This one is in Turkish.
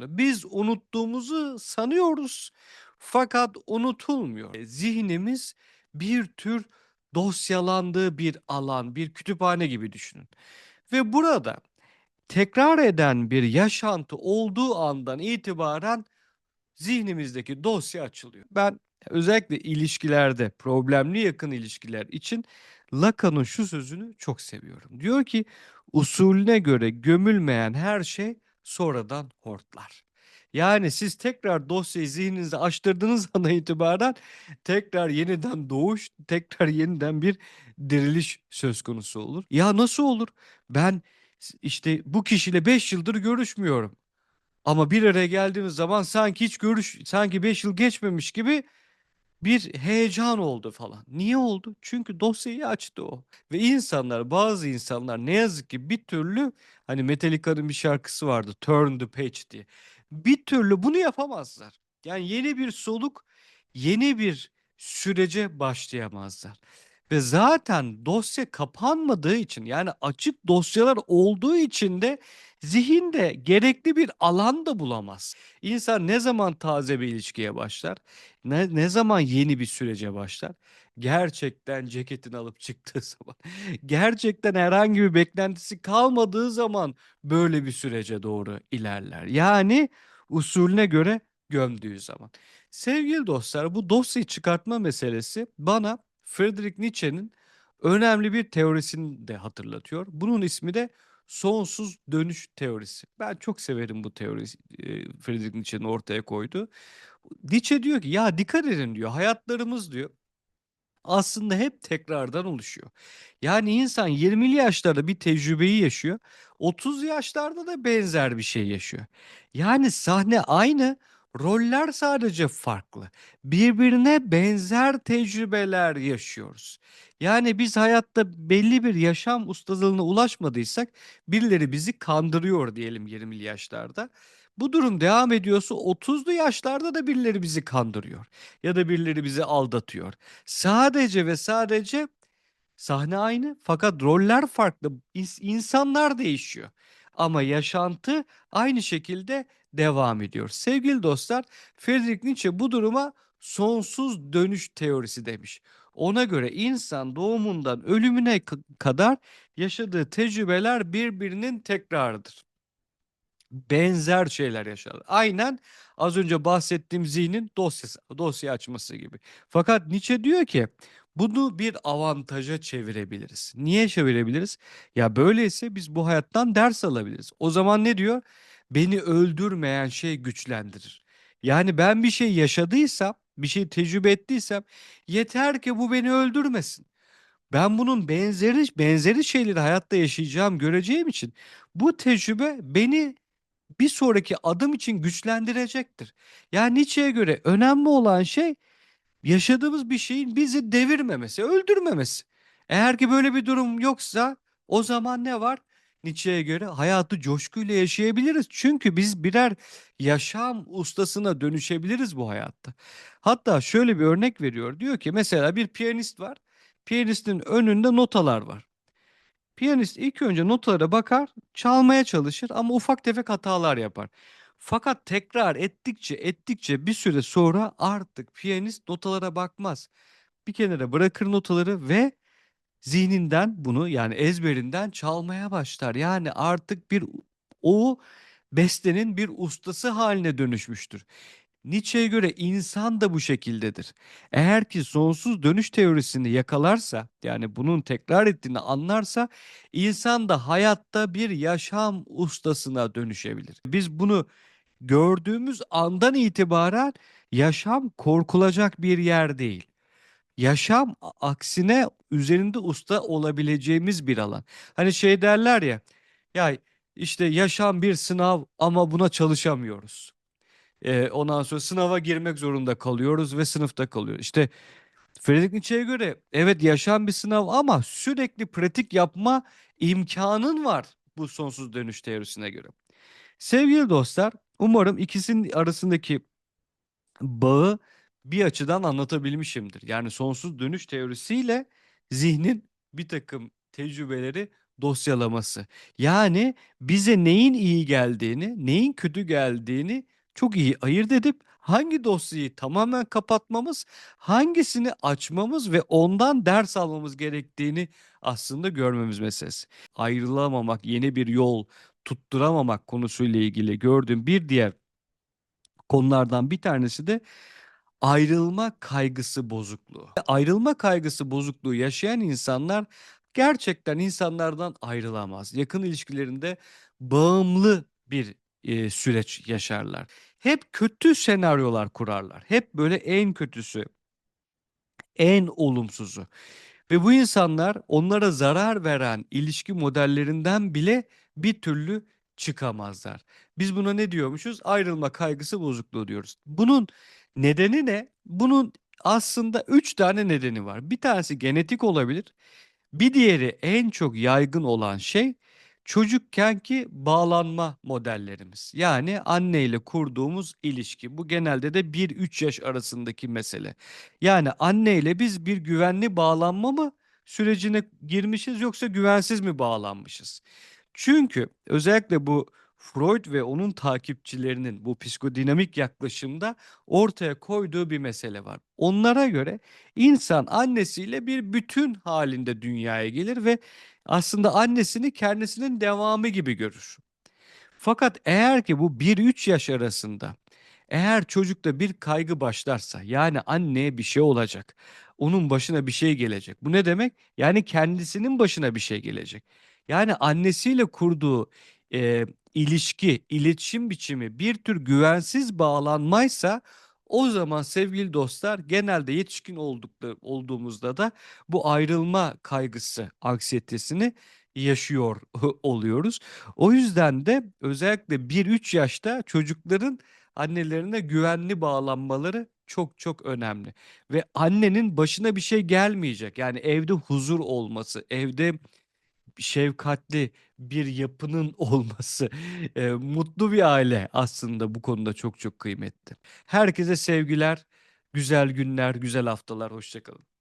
Biz unuttuğumuzu sanıyoruz fakat unutulmuyor. E, zihnimiz bir tür dosyalandığı bir alan, bir kütüphane gibi düşünün. Ve burada tekrar eden bir yaşantı olduğu andan itibaren zihnimizdeki dosya açılıyor. Ben özellikle ilişkilerde, problemli yakın ilişkiler için Lacan'ın şu sözünü çok seviyorum. Diyor ki usulüne göre gömülmeyen her şey sonradan hortlar. Yani siz tekrar dosyayı zihninizde açtırdığınız andan itibaren tekrar yeniden doğuş, tekrar yeniden bir diriliş söz konusu olur. Ya nasıl olur? Ben işte bu kişiyle 5 yıldır görüşmüyorum. Ama bir araya geldiğimiz zaman sanki hiç görüş sanki 5 yıl geçmemiş gibi bir heyecan oldu falan. Niye oldu? Çünkü dosyayı açtı o. Ve insanlar, bazı insanlar ne yazık ki bir türlü hani Metallica'nın bir şarkısı vardı Turn the Page diye. Bir türlü bunu yapamazlar. Yani yeni bir soluk, yeni bir sürece başlayamazlar. Ve zaten dosya kapanmadığı için yani açık dosyalar olduğu için de zihinde gerekli bir alan da bulamaz. İnsan ne zaman taze bir ilişkiye başlar? Ne, ne zaman yeni bir sürece başlar? Gerçekten ceketini alıp çıktığı zaman, gerçekten herhangi bir beklentisi kalmadığı zaman böyle bir sürece doğru ilerler. Yani usulüne göre gömdüğü zaman. Sevgili dostlar bu dosyayı çıkartma meselesi bana Friedrich Nietzsche'nin önemli bir teorisini de hatırlatıyor. Bunun ismi de sonsuz dönüş teorisi. Ben çok severim bu teorisi e, Friedrich Nietzsche'nin ortaya koyduğu. Nietzsche diyor ki ya dikkat edin diyor hayatlarımız diyor aslında hep tekrardan oluşuyor. Yani insan 20'li yaşlarda bir tecrübeyi yaşıyor. 30 yaşlarda da benzer bir şey yaşıyor. Yani sahne aynı, roller sadece farklı. Birbirine benzer tecrübeler yaşıyoruz. Yani biz hayatta belli bir yaşam ustalığına ulaşmadıysak birileri bizi kandırıyor diyelim 20'li yaşlarda. Bu durum devam ediyorsa 30'lu yaşlarda da birileri bizi kandırıyor ya da birileri bizi aldatıyor. Sadece ve sadece sahne aynı fakat roller farklı. İns- insanlar değişiyor. Ama yaşantı aynı şekilde devam ediyor. Sevgili dostlar, Friedrich Nietzsche bu duruma sonsuz dönüş teorisi demiş. Ona göre insan doğumundan ölümüne kadar yaşadığı tecrübeler birbirinin tekrarıdır benzer şeyler yaşar. Aynen az önce bahsettiğim zihnin dosyası, dosya açması gibi. Fakat Nietzsche diyor ki bunu bir avantaja çevirebiliriz. Niye çevirebiliriz? Ya böyleyse biz bu hayattan ders alabiliriz. O zaman ne diyor? Beni öldürmeyen şey güçlendirir. Yani ben bir şey yaşadıysam, bir şey tecrübe ettiysem yeter ki bu beni öldürmesin. Ben bunun benzeri benzeri şeyleri hayatta yaşayacağım, göreceğim için bu tecrübe beni bir sonraki adım için güçlendirecektir. Yani Nietzsche'ye göre önemli olan şey yaşadığımız bir şeyin bizi devirmemesi, öldürmemesi. Eğer ki böyle bir durum yoksa o zaman ne var? Nietzsche'ye göre hayatı coşkuyla yaşayabiliriz. Çünkü biz birer yaşam ustasına dönüşebiliriz bu hayatta. Hatta şöyle bir örnek veriyor. Diyor ki mesela bir piyanist var. Piyanistin önünde notalar var. Piyanist ilk önce notalara bakar, çalmaya çalışır ama ufak tefek hatalar yapar. Fakat tekrar ettikçe ettikçe bir süre sonra artık piyanist notalara bakmaz. Bir kenara bırakır notaları ve zihninden bunu yani ezberinden çalmaya başlar. Yani artık bir o bestenin bir ustası haline dönüşmüştür. Nietzsche'ye göre insan da bu şekildedir. Eğer ki sonsuz dönüş teorisini yakalarsa, yani bunun tekrar ettiğini anlarsa, insan da hayatta bir yaşam ustasına dönüşebilir. Biz bunu gördüğümüz andan itibaren yaşam korkulacak bir yer değil. Yaşam aksine üzerinde usta olabileceğimiz bir alan. Hani şey derler ya, ya işte yaşam bir sınav ama buna çalışamıyoruz. Eee, ondan sonra sınava girmek zorunda kalıyoruz ve sınıfta kalıyoruz. İşte Friedrich Nietzsche'ye göre evet yaşam bir sınav ama sürekli pratik yapma imkanın var bu sonsuz dönüş teorisine göre. Sevgili dostlar, umarım ikisinin arasındaki bağı bir açıdan anlatabilmişimdir. Yani sonsuz dönüş teorisiyle zihnin bir takım tecrübeleri dosyalaması. Yani bize neyin iyi geldiğini, neyin kötü geldiğini çok iyi ayırt edip hangi dosyayı tamamen kapatmamız, hangisini açmamız ve ondan ders almamız gerektiğini aslında görmemiz meselesi. Ayrılamamak, yeni bir yol tutturamamak konusuyla ilgili gördüğüm bir diğer konulardan bir tanesi de ayrılma kaygısı bozukluğu. Ayrılma kaygısı bozukluğu yaşayan insanlar gerçekten insanlardan ayrılamaz. Yakın ilişkilerinde bağımlı bir e, süreç yaşarlar. Hep kötü senaryolar kurarlar. Hep böyle en kötüsü, en olumsuzu. Ve bu insanlar onlara zarar veren ilişki modellerinden bile bir türlü çıkamazlar. Biz buna ne diyormuşuz? Ayrılma kaygısı bozukluğu diyoruz. Bunun nedeni ne? Bunun aslında üç tane nedeni var. Bir tanesi genetik olabilir. Bir diğeri en çok yaygın olan şey çocukkenki bağlanma modellerimiz. Yani anneyle kurduğumuz ilişki. Bu genelde de 1-3 yaş arasındaki mesele. Yani anneyle biz bir güvenli bağlanma mı sürecine girmişiz yoksa güvensiz mi bağlanmışız? Çünkü özellikle bu Freud ve onun takipçilerinin bu psikodinamik yaklaşımda ortaya koyduğu bir mesele var. Onlara göre insan annesiyle bir bütün halinde dünyaya gelir ve aslında annesini kendisinin devamı gibi görür. Fakat eğer ki bu 1-3 yaş arasında eğer çocukta bir kaygı başlarsa yani anneye bir şey olacak, onun başına bir şey gelecek. Bu ne demek? Yani kendisinin başına bir şey gelecek. Yani annesiyle kurduğu e, ilişki, iletişim biçimi bir tür güvensiz bağlanmaysa o zaman sevgili dostlar genelde yetişkin oldukları, olduğumuzda da bu ayrılma kaygısı, anksiyetesini yaşıyor oluyoruz. O yüzden de özellikle 1-3 yaşta çocukların annelerine güvenli bağlanmaları çok çok önemli. Ve annenin başına bir şey gelmeyecek. Yani evde huzur olması, evde şefkatli bir yapının olması, eee, mutlu bir aile aslında bu konuda çok çok kıymetli. Herkese sevgiler, güzel günler, güzel haftalar. Hoşça kalın.